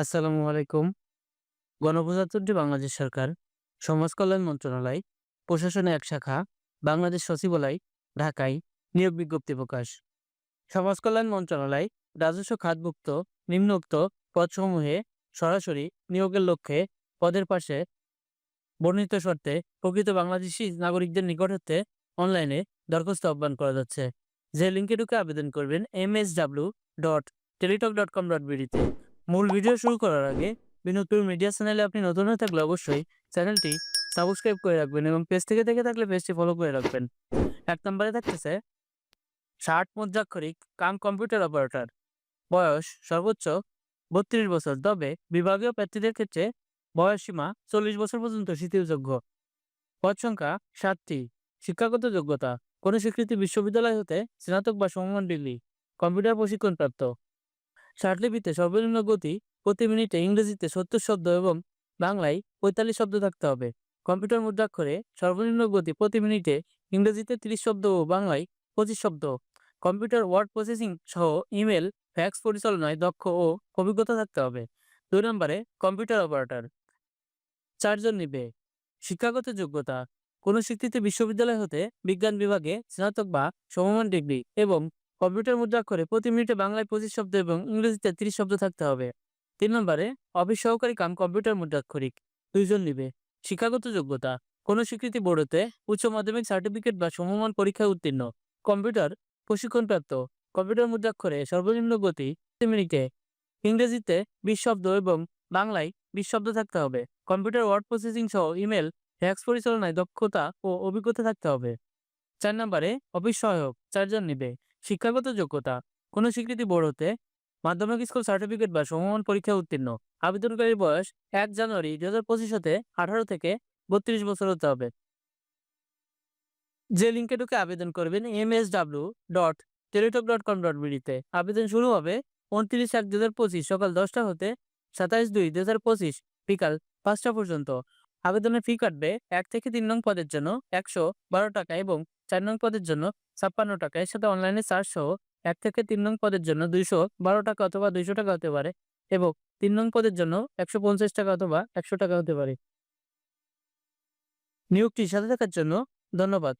আসসালামু আলাইকুম। গণপ্রজাতন্ত্রী বাংলাদেশ সরকার, সমাজ কল্যাণ মন্ত্রণালয় প্রশাসনের এক শাখা, বাংলাদেশ সচিবালয়, ঢাকায় নিয়োগ বিজ্ঞপ্তি প্রকাশ। সমাজ কল্যাণ মন্ত্রণালয় রাজস্ব খাতভুক্ত, নিম্নোক্ত পদসমূহে সরাসরি নিয়োগের লক্ষ্যে পদের পাশে বর্ণিত শর্তে প্রকৃত বাংলাদেশি নাগরিকদের নিকট হতে অনলাইনে দরখাস্ত আহ্বান করা যাচ্ছে। যে লিঙ্কে ঢুকে আবেদন করবেন M S W dot Teletalk dot com dot বিডিতে মূল ভিডিও শুরু করার আগে বিনোদপুর মিডিয়া চ্যানেলে আপনি নতুন হয়ে থাকলে অবশ্যই চ্যানেলটি সাবস্ক্রাইব করে রাখবেন এবং পেজ থেকে দেখে থাকলে পেজটি ফলো করে রাখবেন। এক নম্বরে থাকতেছে ষাট মুদ্রাক্ষরিক কাম কম্পিউটার অপারেটর। বয়স সর্বোচ্চ বত্রিশ বছর, তবে বিভাগীয় প্রার্থীদের ক্ষেত্রে বয়স সীমা চল্লিশ বছর পর্যন্ত শিথিলযোগ্য পদ সংখ্যা সাতটি, শিক্ষাগত যোগ্যতা। কোনো স্বীকৃতি বিশ্ববিদ্যালয় হতে স্নাতক বা সমমান ডিগ্রি, কম্পিউটার প্রশিক্ষণপ্রাপ্ত। স্মার্টলিপিতে সর্বনিম্ন গতি প্রতি মিনিটে ইংরেজিতে সত্তর শব্দ এবং বাংলায় পঁয়তাল্লিশ শব্দ থাকতে হবে। কম্পিউটার মুদ্রাক্ষরে সর্বনিম্ন গতি প্রতি মিনিটে ইংরেজিতে তিরিশ শব্দ ও বাংলায় পঁচিশ শব্দ। কম্পিউটার ওয়ার্ড প্রসেসিং সহ ইমেল, ফ্যাক্স পরিচালনায় দক্ষ ও অভিজ্ঞতা থাকতে হবে। দুই নম্বরে কম্পিউটার অপারেটর। চারজন নিবে। শিক্ষাগত যোগ্যতা। কোনো স্বীকৃত বিশ্ববিদ্যালয় হতে বিজ্ঞান বিভাগে স্নাতক বা সমমান ডিগ্রি এবং কম্পিউটার মুদ্রাক্ষরে প্রতি মিনিটে বাংলায় পঁচিশ শব্দ এবং ইংরেজিতে তিরিশ শব্দ থাকতে হবে। তিন নম্বরে, অফিস সহকারী কাম কম্পিউটার মুদ্রাক্ষরিক। দুইজন নিবে। শিক্ষাগত যোগ্যতা। কোনো স্বীকৃতি বোর্ডতে উচ্চ মাধ্যমিক সার্টিফিকেট বা সমমান পরীক্ষায় উত্তীর্ণ। কম্পিউটার প্রশিক্ষণপ্রাপ্ত। কম্পিউটার মুদ্রাক্ষরে সর্বনিম্ন গতি মিনিটে। ইংরেজিতে বিশ শব্দ এবং বাংলায় বিশ শব্দ থাকতে হবে। কম্পিউটার ওয়ার্ড প্রসেসিং সহ ইমেল, ফ্যাক্স পরিচালনায় দক্ষতা ও অভিজ্ঞতা থাকতে হবে। চার নম্বরে, অফিস সহায়ক। চারজন নিবে। শিক্ষাগত যোগ্যতা, কোনো স্বীকৃতি বোর্ড হতে, মাধ্যমিক স্কুল সার্টিফিকেট বা সমমান পরীক্ষা উত্তীর্ণ। আবেদনকারীর বয়স এক জানুয়ারি দুই হাজার পঁচিশ হতে আঠারো থেকে বত্রিশ বছর হতে হবে। যে লিঙ্কে ঢুকে আবেদন করবেন M S W dot Teletalk dot com dot বিডিতে আবেদন শুরু হবে উনত্রিশ এক দু হাজার পঁচিশ সকাল দশটা হতে সাতাইশ দুই দু হাজার পঁচিশ বিকাল পাঁচটা পর্যন্ত। আবেদনের ফি কাটবে এক থেকে তিন নং পদের জন্য একশো বারো টাকা এবং চার নং পদের জন্য ছাপ্পান্ন টাকা। এর সাথে অনলাইনে চার্জ সহ এক থেকে তিন নং পদের জন্য দুইশো বারো টাকা অথবা দুইশো টাকা হতে পারে এবং তিন নং পদের জন্য একশো পঞ্চাশ টাকা অথবা একশো টাকা হতে পারে। নিয়োগটি সাথে থাকার জন্য ধন্যবাদ।